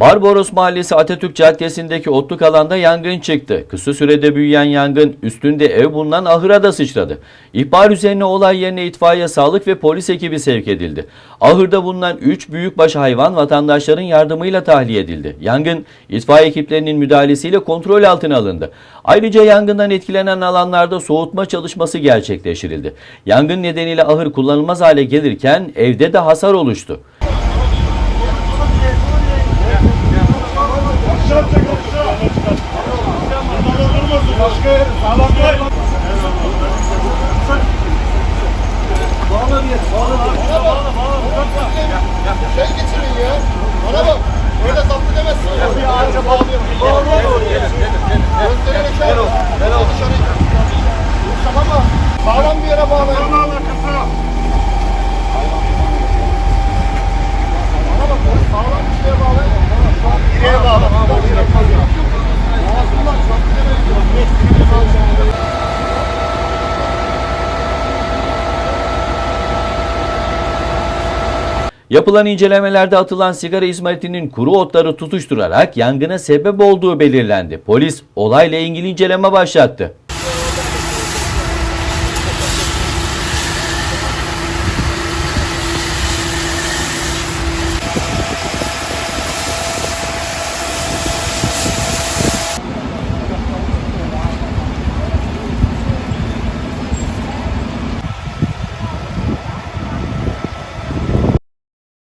Barbaros Mahallesi Atatürk Caddesi'ndeki otluk alanda yangın çıktı. Kısa sürede büyüyen yangın üstünde ev bulunan ahıra da sıçradı. İhbar üzerine olay yerine itfaiye, sağlık ve polis ekibi sevk edildi. Ahırda bulunan 3 büyükbaş hayvan vatandaşların yardımıyla tahliye edildi. Yangın itfaiye ekiplerinin müdahalesiyle kontrol altına alındı. Ayrıca yangından etkilenen alanlarda soğutma çalışması gerçekleştirildi. Yangın nedeniyle ahır kullanılmaz hale gelirken evde de hasar oluştu. Şey getirin ya. Bana bak. Öyle zaptı demezsin. Bir ağaca bağlayalım. Gözlerine şey yap. Dışarı Yumuşak ama sağlam bir yere bağlayalım. Bana bak. öyle Sağlam bir şeye bağlayalım. Direğe bağla. Ağzından zaptı demezsin. Yapılan incelemelerde atılan sigara izmaritinin kuru otları tutuşturarak yangına sebep olduğu belirlendi. Polis olayla ilgili inceleme başlattı.